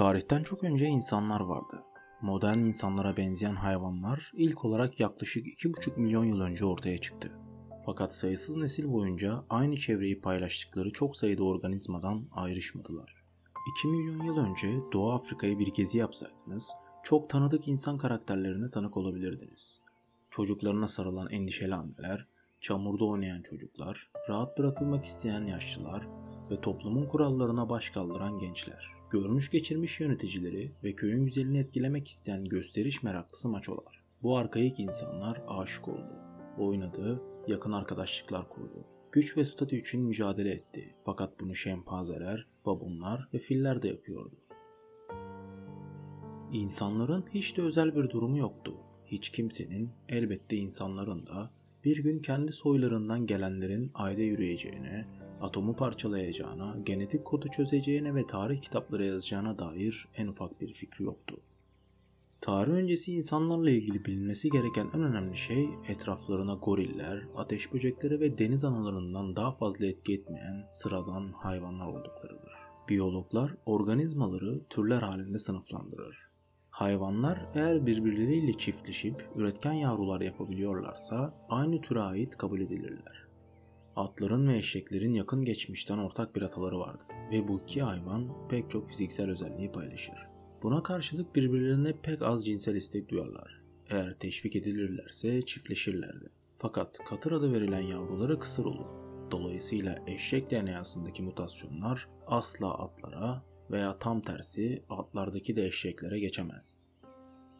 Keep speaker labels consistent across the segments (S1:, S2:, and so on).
S1: Tarihten çok önce insanlar vardı. Modern insanlara benzeyen hayvanlar ilk olarak yaklaşık 2,5 milyon yıl önce ortaya çıktı. Fakat sayısız nesil boyunca aynı çevreyi paylaştıkları çok sayıda organizmadan ayrışmadılar. 2 milyon yıl önce Doğu Afrika'ya bir gezi yapsaydınız, çok tanıdık insan karakterlerine tanık olabilirdiniz. Çocuklarına sarılan endişeli anneler, çamurda oynayan çocuklar, rahat bırakılmak isteyen yaşlılar ve toplumun kurallarına baş kaldıran gençler. Görmüş geçirmiş yöneticileri ve köyün güzelini etkilemek isteyen gösteriş meraklısı maçolar. Bu arkaik insanlar aşık oldu. Oynadı, yakın arkadaşlıklar kurdu. Güç ve statü için mücadele etti. Fakat bunu şempanzeler, babunlar ve filler de yapıyordu. İnsanların hiç de özel bir durumu yoktu. Hiç kimsenin, elbette insanların da bir gün kendi soylarından gelenlerin ayda yürüyeceğine, atomu parçalayacağına, genetik kodu çözeceğine ve tarih kitapları yazacağına dair en ufak bir fikri yoktu. Tarih öncesi insanlarla ilgili bilinmesi gereken en önemli şey etraflarına goriller, ateş böcekleri ve deniz analarından daha fazla etki etmeyen sıradan hayvanlar olduklarıdır. Biyologlar organizmaları türler halinde sınıflandırır. Hayvanlar eğer birbirleriyle çiftleşip üretken yavrular yapabiliyorlarsa aynı türe ait kabul edilirler. Atların ve eşeklerin yakın geçmişten ortak bir ataları vardı ve bu iki hayvan pek çok fiziksel özelliği paylaşır. Buna karşılık birbirlerine pek az cinsel istek duyarlar. Eğer teşvik edilirlerse çiftleşirlerdi. Fakat katır adı verilen yavruları kısır olur. Dolayısıyla eşek DNA'sındaki mutasyonlar asla atlara veya tam tersi atlardaki de eşeklere geçemez.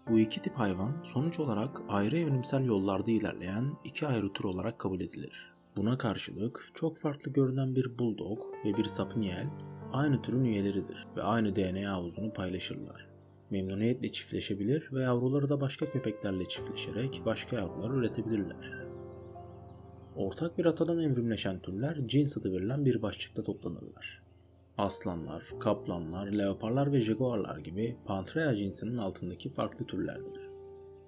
S1: Bu iki tip hayvan sonuç olarak ayrı evrimsel yollarda ilerleyen iki ayrı tür olarak kabul edilir. Buna karşılık çok farklı görünen bir bulldog ve bir sapniel aynı türün üyeleridir ve aynı DNA havuzunu paylaşırlar. Memnuniyetle çiftleşebilir ve yavruları da başka köpeklerle çiftleşerek başka yavrular üretebilirler. Ortak bir atadan evrimleşen türler cins adı verilen bir başlıkta toplanırlar. Aslanlar, kaplanlar, leoparlar ve jaguarlar gibi Panthera cinsinin altındaki farklı türlerdir.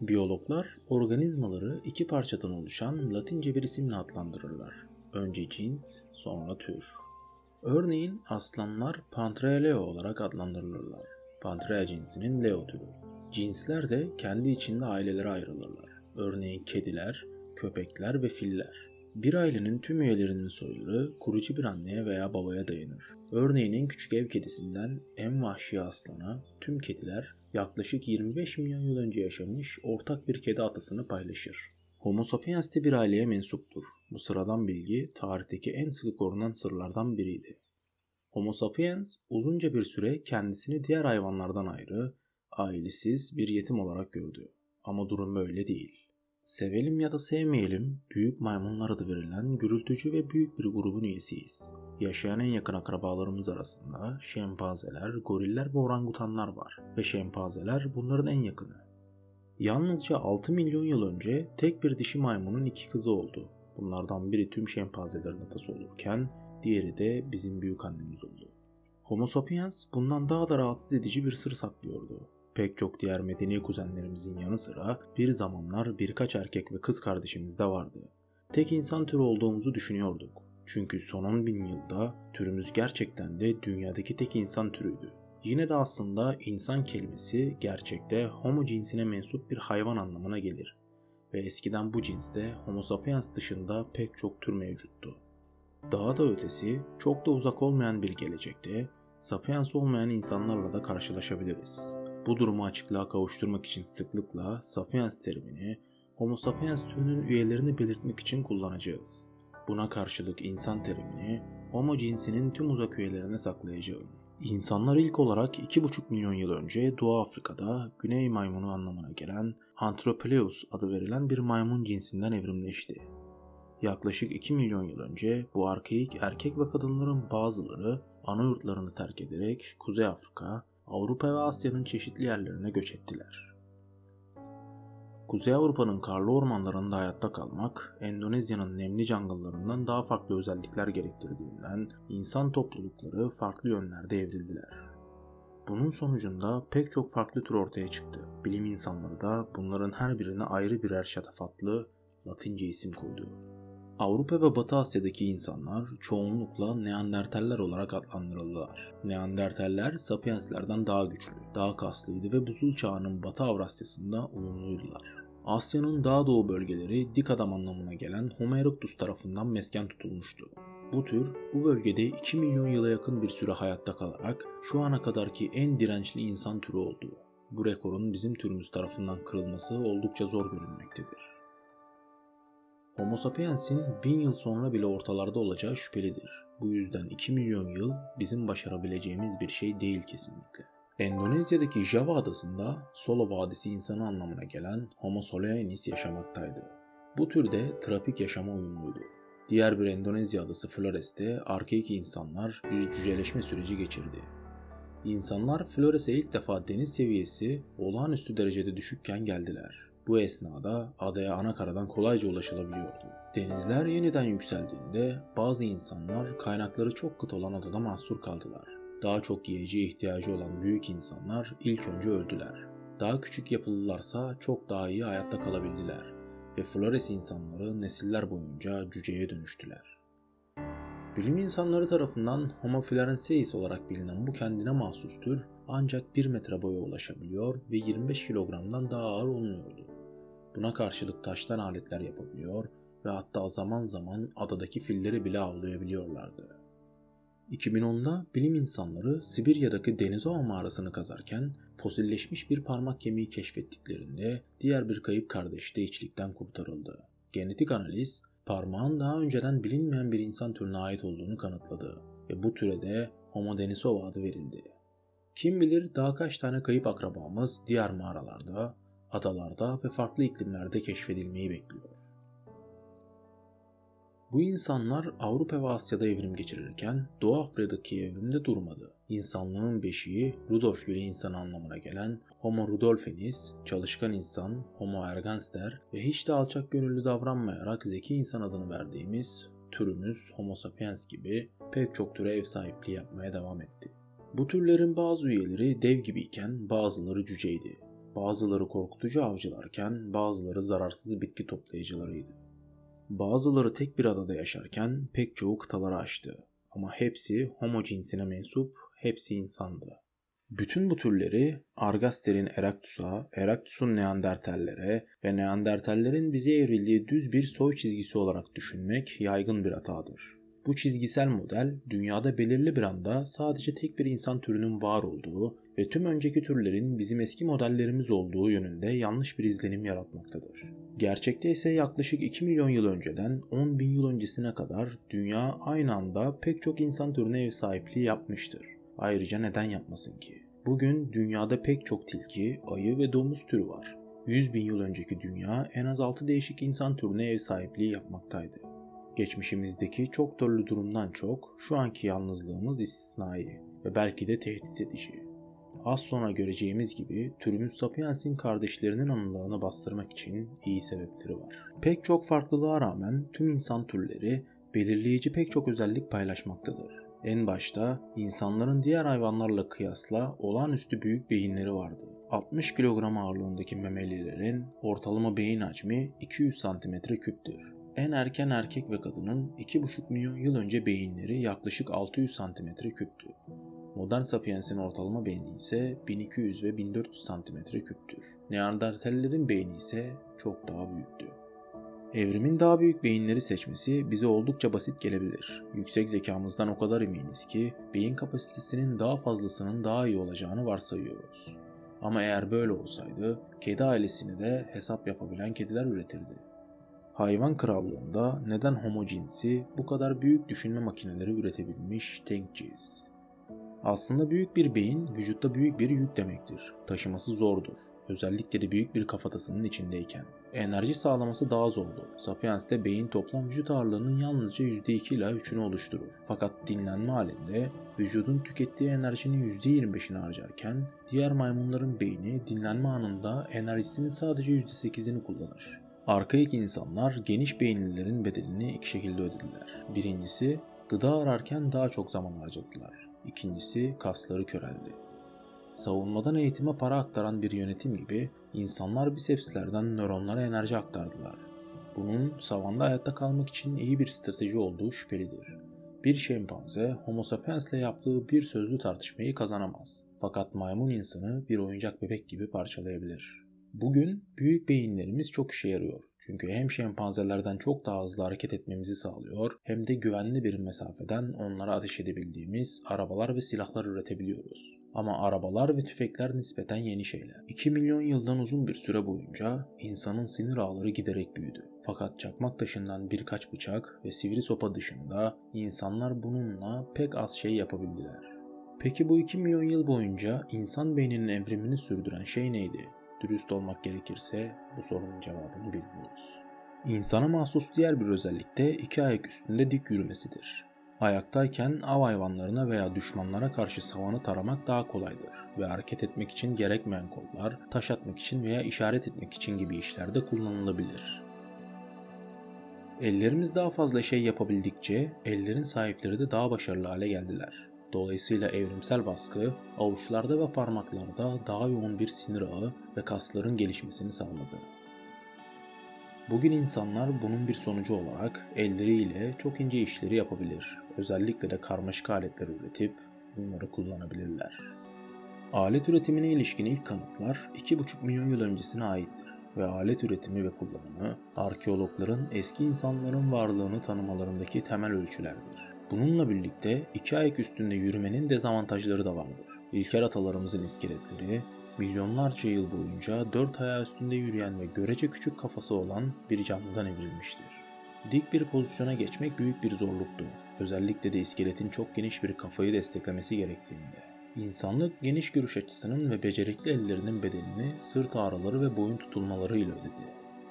S1: Biyologlar organizmaları iki parçadan oluşan Latince bir isimle adlandırırlar. Önce cins, sonra tür. Örneğin aslanlar Panthera leo olarak adlandırılırlar. Panthera cinsinin leo türü. Cinsler de kendi içinde ailelere ayrılırlar. Örneğin kediler, köpekler ve filler. Bir ailenin tüm üyelerinin soyları kurucu bir anneye veya babaya dayanır. Örneğin en küçük ev kedisinden en vahşi aslana tüm kediler yaklaşık 25 milyon yıl önce yaşamış ortak bir kedi atasını paylaşır. Homo sapiens de bir aileye mensuptur. Bu sıradan bilgi tarihteki en sıkı korunan sırlardan biriydi. Homo sapiens uzunca bir süre kendisini diğer hayvanlardan ayrı, ailesiz bir yetim olarak gördü. Ama durum böyle değil. Sevelim ya da sevmeyelim, büyük maymunlar adı verilen gürültücü ve büyük bir grubun üyesiyiz. Yaşayan en yakın akrabalarımız arasında şempanzeler, goriller ve orangutanlar var ve şempanzeler bunların en yakını. Yalnızca 6 milyon yıl önce tek bir dişi maymunun iki kızı oldu. Bunlardan biri tüm şempanzelerin atası olurken diğeri de bizim büyük annemiz oldu. Homo sapiens bundan daha da rahatsız edici bir sır saklıyordu. Pek çok diğer medeni kuzenlerimizin yanı sıra bir zamanlar birkaç erkek ve kız kardeşimiz de vardı. Tek insan türü olduğumuzu düşünüyorduk. Çünkü son 10 bin yılda türümüz gerçekten de dünyadaki tek insan türüydü. Yine de aslında insan kelimesi gerçekte homo cinsine mensup bir hayvan anlamına gelir. Ve eskiden bu cinste homo sapiens dışında pek çok tür mevcuttu. Daha da ötesi çok da uzak olmayan bir gelecekte sapiens olmayan insanlarla da karşılaşabiliriz. Bu durumu açıklığa kavuşturmak için sıklıkla sapiens terimini Homo sapiens türünün üyelerini belirtmek için kullanacağız. Buna karşılık insan terimini Homo cinsinin tüm uzak üyelerine saklayacağım. İnsanlar ilk olarak 2,5 milyon yıl önce Doğu Afrika'da Güney maymunu anlamına gelen Anthropeleus adı verilen bir maymun cinsinden evrimleşti. Yaklaşık 2 milyon yıl önce bu arkaik erkek ve kadınların bazıları ana yurtlarını terk ederek Kuzey Afrika, Avrupa ve Asya'nın çeşitli yerlerine göç ettiler. Kuzey Avrupa'nın karlı ormanlarında hayatta kalmak, Endonezya'nın nemli jungle'larından daha farklı özellikler gerektirdiğinden insan toplulukları farklı yönlerde evrildiler. Bunun sonucunda pek çok farklı tür ortaya çıktı. Bilim insanları da bunların her birine ayrı birer şatafatlı Latince isim koydu. Avrupa ve Batı Asya'daki insanlar çoğunlukla Neandertaller olarak adlandırıldılar. Neandertaller Sapienslerden daha güçlü, daha kaslıydı ve buzul çağının Batı Avrasya'sında uyumluydular. Asya'nın daha doğu bölgeleri dik adam anlamına gelen Homo erectus tarafından mesken tutulmuştu. Bu tür bu bölgede 2 milyon yıla yakın bir süre hayatta kalarak şu ana kadarki en dirençli insan türü oldu. Bu rekorun bizim türümüz tarafından kırılması oldukça zor görünmektedir. Homo sapiens'in bin yıl sonra bile ortalarda olacağı şüphelidir. Bu yüzden 2 milyon yıl bizim başarabileceğimiz bir şey değil kesinlikle. Endonezya'daki Java adasında Solo Vadisi insanı anlamına gelen Homo soleanis yaşamaktaydı. Bu türde trapik yaşama uyumluydu. Diğer bir Endonezya adası Flores'te arkaik insanlar bir cüceleşme süreci geçirdi. İnsanlar Flores'e ilk defa deniz seviyesi olağanüstü derecede düşükken geldiler. Bu esnada adaya ana karadan kolayca ulaşılabiliyordu. Denizler yeniden yükseldiğinde bazı insanlar kaynakları çok kıt olan adada mahsur kaldılar. Daha çok yiyeceğe ihtiyacı olan büyük insanlar ilk önce öldüler. Daha küçük yapılılarsa çok daha iyi hayatta kalabildiler ve Flores insanları nesiller boyunca cüceye dönüştüler. Bilim insanları tarafından Homo florensis olarak bilinen bu kendine mahsus ancak 1 metre boya ulaşabiliyor ve 25 kilogramdan daha ağır olmuyordu. Buna karşılık taştan aletler yapabiliyor ve hatta zaman zaman adadaki filleri bile avlayabiliyorlardı. 2010'da bilim insanları Sibirya'daki Denizova mağarasını kazarken fosilleşmiş bir parmak kemiği keşfettiklerinde diğer bir kayıp kardeş de içlikten kurtarıldı. Genetik analiz parmağın daha önceden bilinmeyen bir insan türüne ait olduğunu kanıtladı ve bu türe de Homo denisova adı verildi. Kim bilir daha kaç tane kayıp akrabamız diğer mağaralarda, adalarda ve farklı iklimlerde keşfedilmeyi bekliyor. Bu insanlar Avrupa ve Asya'da evrim geçirirken Doğu Afrika'daki evrimde durmadı. İnsanlığın beşiği Rudolf Gülü insan anlamına gelen Homo rudolfenis, çalışkan insan Homo erganster ve hiç de alçak gönüllü davranmayarak zeki insan adını verdiğimiz türümüz Homo sapiens gibi pek çok türe ev sahipliği yapmaya devam etti. Bu türlerin bazı üyeleri dev gibiyken bazıları cüceydi. Bazıları korkutucu avcılarken bazıları zararsız bitki toplayıcılarıydı. Bazıları tek bir adada yaşarken pek çoğu kıtaları aştı. Ama hepsi homo cinsine mensup, hepsi insandı. Bütün bu türleri Argaster'in Erectus'a, Erectus'un Neandertallere ve Neandertallerin bize evrildiği düz bir soy çizgisi olarak düşünmek yaygın bir hatadır. Bu çizgisel model dünyada belirli bir anda sadece tek bir insan türünün var olduğu ve tüm önceki türlerin bizim eski modellerimiz olduğu yönünde yanlış bir izlenim yaratmaktadır. Gerçekte ise yaklaşık 2 milyon yıl önceden 10 bin yıl öncesine kadar dünya aynı anda pek çok insan türüne ev sahipliği yapmıştır. Ayrıca neden yapmasın ki? Bugün dünyada pek çok tilki, ayı ve domuz türü var. 100 bin yıl önceki dünya en az 6 değişik insan türüne ev sahipliği yapmaktaydı. Geçmişimizdeki çok türlü durumdan çok şu anki yalnızlığımız istisnai ve belki de tehdit edici. Az sonra göreceğimiz gibi türümüz Sapiens'in kardeşlerinin anılarını bastırmak için iyi sebepleri var. Pek çok farklılığa rağmen tüm insan türleri belirleyici pek çok özellik paylaşmaktadır. En başta insanların diğer hayvanlarla kıyasla olağanüstü büyük beyinleri vardı. 60 kilogram ağırlığındaki memelilerin ortalama beyin hacmi 200 cm küptür. En erken erkek ve kadının 2,5 milyon yıl önce beyinleri yaklaşık 600 cm küptü. Modern Sapiens'in ortalama beyni ise 1200 ve 1400 cm küptür. Neandertallerin beyni ise çok daha büyüktü. Evrimin daha büyük beyinleri seçmesi bize oldukça basit gelebilir. Yüksek zekamızdan o kadar eminiz ki beyin kapasitesinin daha fazlasının daha iyi olacağını varsayıyoruz. Ama eğer böyle olsaydı kedi ailesini de hesap yapabilen kediler üretirdi. Hayvan krallığında neden homo cinsi bu kadar büyük düşünme makineleri üretebilmiş tenkciyiz? Aslında büyük bir beyin vücutta büyük bir yük demektir. Taşıması zordur. Özellikle de büyük bir kafatasının içindeyken. Enerji sağlaması daha zordu. Sapiens'te beyin toplam vücut ağırlığının yalnızca %2 ila 3'ünü oluşturur. Fakat dinlenme halinde vücudun tükettiği enerjinin %25'ini harcarken diğer maymunların beyni dinlenme anında enerjisinin sadece %8'ini kullanır. Arkaik insanlar geniş beyinlilerin bedelini iki şekilde ödediler. Birincisi gıda ararken daha çok zaman harcadılar. İkincisi kasları köreldi. Savunmadan eğitime para aktaran bir yönetim gibi insanlar bisepslerden nöronlara enerji aktardılar. bunun savanda hayatta kalmak için iyi bir strateji olduğu şüphelidir. Bir şempanze Homo sapiens'le yaptığı bir sözlü tartışmayı kazanamaz. Fakat maymun insanı bir oyuncak bebek gibi parçalayabilir. Bugün büyük beyinlerimiz çok işe yarıyor. Çünkü hem şempanzelerden çok daha hızlı hareket etmemizi sağlıyor hem de güvenli bir mesafeden onlara ateş edebildiğimiz arabalar ve silahlar üretebiliyoruz. Ama arabalar ve tüfekler nispeten yeni şeyler. 2 milyon yıldan uzun bir süre boyunca insanın sinir ağları giderek büyüdü. Fakat çakmak taşından birkaç bıçak ve sivri sopa dışında insanlar bununla pek az şey yapabildiler. Peki bu 2 milyon yıl boyunca insan beyninin evrimini sürdüren şey neydi? Dürüst olmak gerekirse bu sorunun cevabını bilmiyoruz. İnsana mahsus diğer bir özellik de iki ayak üstünde dik yürümesidir. Ayaktayken av hayvanlarına veya düşmanlara karşı savanı taramak daha kolaydır ve hareket etmek için gerekmeyen kollar, taş atmak için veya işaret etmek için gibi işlerde kullanılabilir. Ellerimiz daha fazla şey yapabildikçe ellerin sahipleri de daha başarılı hale geldiler. Dolayısıyla evrimsel baskı avuçlarda ve parmaklarda daha yoğun bir sinir ağı ve kasların gelişmesini sağladı. Bugün insanlar bunun bir sonucu olarak elleriyle çok ince işleri yapabilir. Özellikle de karmaşık aletler üretip bunları kullanabilirler. Alet üretimine ilişkin ilk kanıtlar 2,5 milyon yıl öncesine aittir ve alet üretimi ve kullanımı arkeologların eski insanların varlığını tanımalarındaki temel ölçülerdir. Bununla birlikte iki ayak üstünde yürümenin dezavantajları da vardır. İlkel atalarımızın iskeletleri milyonlarca yıl boyunca dört ayağı üstünde yürüyen ve görece küçük kafası olan bir canlıdan evrilmiştir. Dik bir pozisyona geçmek büyük bir zorluktu. Özellikle de iskeletin çok geniş bir kafayı desteklemesi gerektiğinde. İnsanlık geniş görüş açısının ve becerikli ellerinin bedelini sırt ağrıları ve boyun tutulmalarıyla ödedi.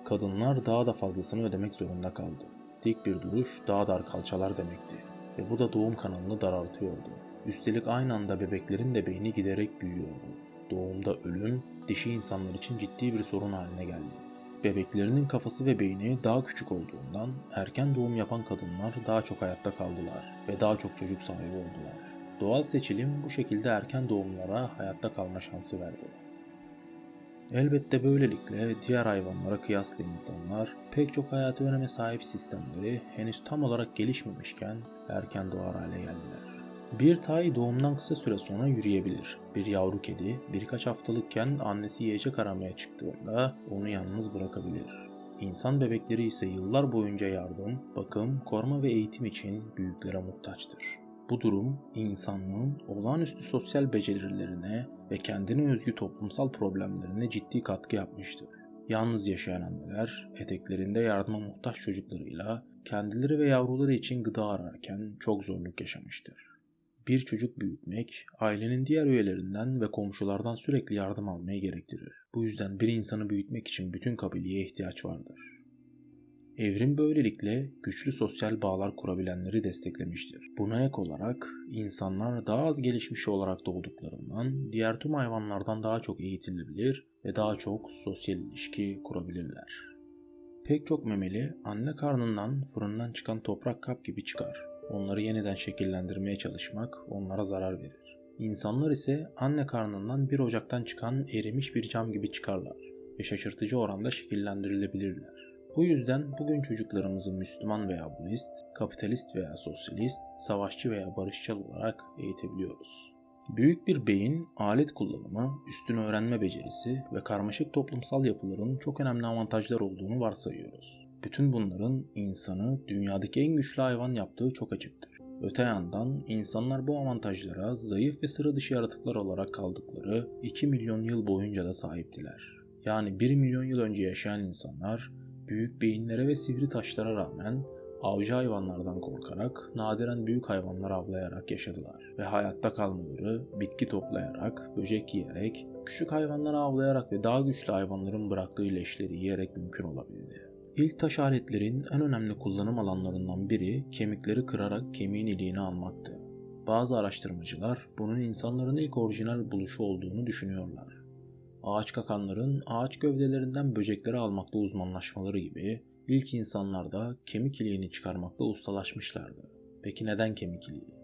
S1: Kadınlar daha da fazlasını ödemek zorunda kaldı. Dik bir duruş daha dar kalçalar demekti ve bu da doğum kanalını daraltıyordu. Üstelik aynı anda bebeklerin de beyni giderek büyüyordu. Doğumda ölüm dişi insanlar için ciddi bir sorun haline geldi. Bebeklerinin kafası ve beyni daha küçük olduğundan erken doğum yapan kadınlar daha çok hayatta kaldılar ve daha çok çocuk sahibi oldular. Doğal seçilim bu şekilde erken doğumlara hayatta kalma şansı verdi. Elbette böylelikle diğer hayvanlara kıyasla insanlar pek çok hayati öneme sahip sistemleri henüz tam olarak gelişmemişken erken doğar hale geldiler. Bir tay doğumdan kısa süre sonra yürüyebilir. Bir yavru kedi birkaç haftalıkken annesi yiyecek aramaya çıktığında onu yalnız bırakabilir. İnsan bebekleri ise yıllar boyunca yardım, bakım, koruma ve eğitim için büyüklere muhtaçtır. Bu durum insanlığın olağanüstü sosyal becerilerine ve kendine özgü toplumsal problemlerine ciddi katkı yapmıştır. Yalnız yaşayan anneler eteklerinde yardıma muhtaç çocuklarıyla kendileri ve yavruları için gıda ararken çok zorluk yaşamıştır. Bir çocuk büyütmek, ailenin diğer üyelerinden ve komşulardan sürekli yardım almayı gerektirir. Bu yüzden bir insanı büyütmek için bütün kabileye ihtiyaç vardır. Evrim böylelikle güçlü sosyal bağlar kurabilenleri desteklemiştir. Buna ek olarak insanlar daha az gelişmiş olarak doğduklarından diğer tüm hayvanlardan daha çok eğitilebilir ve daha çok sosyal ilişki kurabilirler. Pek çok memeli anne karnından fırından çıkan toprak kap gibi çıkar. Onları yeniden şekillendirmeye çalışmak onlara zarar verir. İnsanlar ise anne karnından bir ocaktan çıkan erimiş bir cam gibi çıkarlar ve şaşırtıcı oranda şekillendirilebilirler. Bu yüzden bugün çocuklarımızı Müslüman veya Budist, kapitalist veya sosyalist, savaşçı veya barışçıl olarak eğitebiliyoruz. Büyük bir beyin, alet kullanımı, üstün öğrenme becerisi ve karmaşık toplumsal yapıların çok önemli avantajlar olduğunu varsayıyoruz. Bütün bunların insanı dünyadaki en güçlü hayvan yaptığı çok açıktır. Öte yandan insanlar bu avantajlara zayıf ve sıra dışı yaratıklar olarak kaldıkları 2 milyon yıl boyunca da sahiptiler. Yani 1 milyon yıl önce yaşayan insanlar büyük beyinlere ve sivri taşlara rağmen avcı hayvanlardan korkarak nadiren büyük hayvanlar avlayarak yaşadılar ve hayatta kalmaları bitki toplayarak, böcek yiyerek, küçük hayvanları avlayarak ve daha güçlü hayvanların bıraktığı leşleri yiyerek mümkün olabildi. İlk taş aletlerin en önemli kullanım alanlarından biri kemikleri kırarak kemiğin iliğini almaktı. Bazı araştırmacılar bunun insanların ilk orijinal buluşu olduğunu düşünüyorlar. Ağaç kakanların ağaç gövdelerinden böcekleri almakta uzmanlaşmaları gibi ilk insanlar da kemik iliğini çıkarmakta ustalaşmışlardı. Peki neden kemik iliği?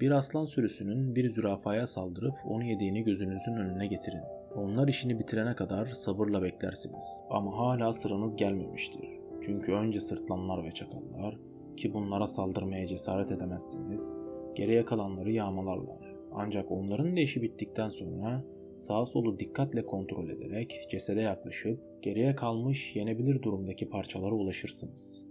S1: Bir aslan sürüsünün bir zürafaya saldırıp onu yediğini gözünüzün önüne getirin. Onlar işini bitirene kadar sabırla beklersiniz. Ama hala sıranız gelmemiştir. Çünkü önce sırtlanlar ve çakallar ki bunlara saldırmaya cesaret edemezsiniz. Geriye kalanları yağmalarlar. Ancak onların da işi bittikten sonra sağa solu dikkatle kontrol ederek cesede yaklaşıp geriye kalmış yenebilir durumdaki parçalara ulaşırsınız.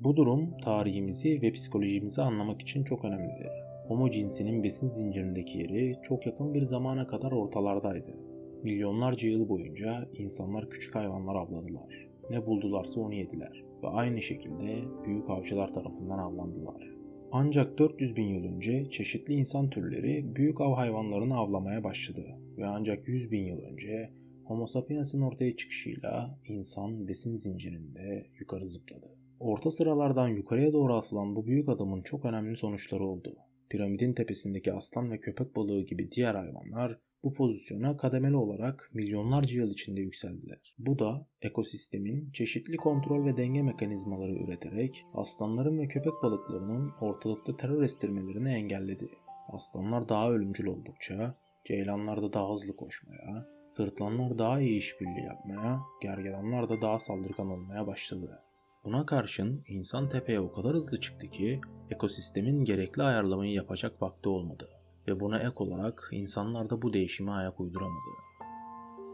S1: Bu durum tarihimizi ve psikolojimizi anlamak için çok önemlidir. Homo cinsinin besin zincirindeki yeri çok yakın bir zamana kadar ortalardaydı. Milyonlarca yıl boyunca insanlar küçük hayvanlar avladılar. Ne buldularsa onu yediler ve aynı şekilde büyük avcılar tarafından avlandılar. Ancak 400 bin yıl önce çeşitli insan türleri büyük av hayvanlarını avlamaya başladı ve ancak 100 bin yıl önce Homo sapiens'in ortaya çıkışıyla insan besin zincirinde yukarı zıpladı. Orta sıralardan yukarıya doğru atılan bu büyük adımın çok önemli sonuçları oldu. Piramidin tepesindeki aslan ve köpek balığı gibi diğer hayvanlar bu pozisyona kademeli olarak milyonlarca yıl içinde yükseldiler. Bu da ekosistemin çeşitli kontrol ve denge mekanizmaları üreterek aslanların ve köpek balıklarının ortalıkta terör estirmelerini engelledi. Aslanlar daha ölümcül oldukça ceylanlar da daha hızlı koşmaya, sırtlanlar daha iyi işbirliği yapmaya, gergedanlar da daha saldırgan olmaya başladı. Buna karşın insan tepeye o kadar hızlı çıktı ki ekosistemin gerekli ayarlamayı yapacak vakti olmadı ve buna ek olarak insanlar da bu değişime ayak uyduramadı.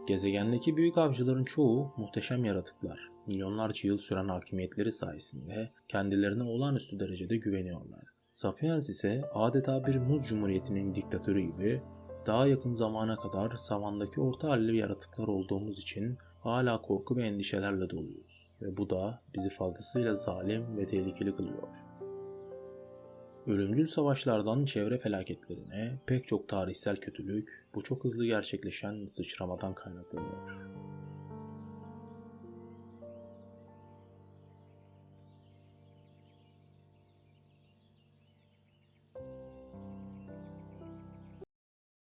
S1: Gezegendeki büyük avcıların çoğu muhteşem yaratıklar. Milyonlarca yıl süren hakimiyetleri sayesinde kendilerine olağanüstü derecede güveniyorlar. Sapiens ise adeta bir muz cumhuriyetinin diktatörü gibi daha yakın zamana kadar savandaki orta halli yaratıklar olduğumuz için hala korku ve endişelerle doluyuz ve bu da bizi fazlasıyla zalim ve tehlikeli kılıyor. Ölümcül savaşlardan çevre felaketlerine pek çok tarihsel kötülük bu çok hızlı gerçekleşen sıçramadan kaynaklanıyor.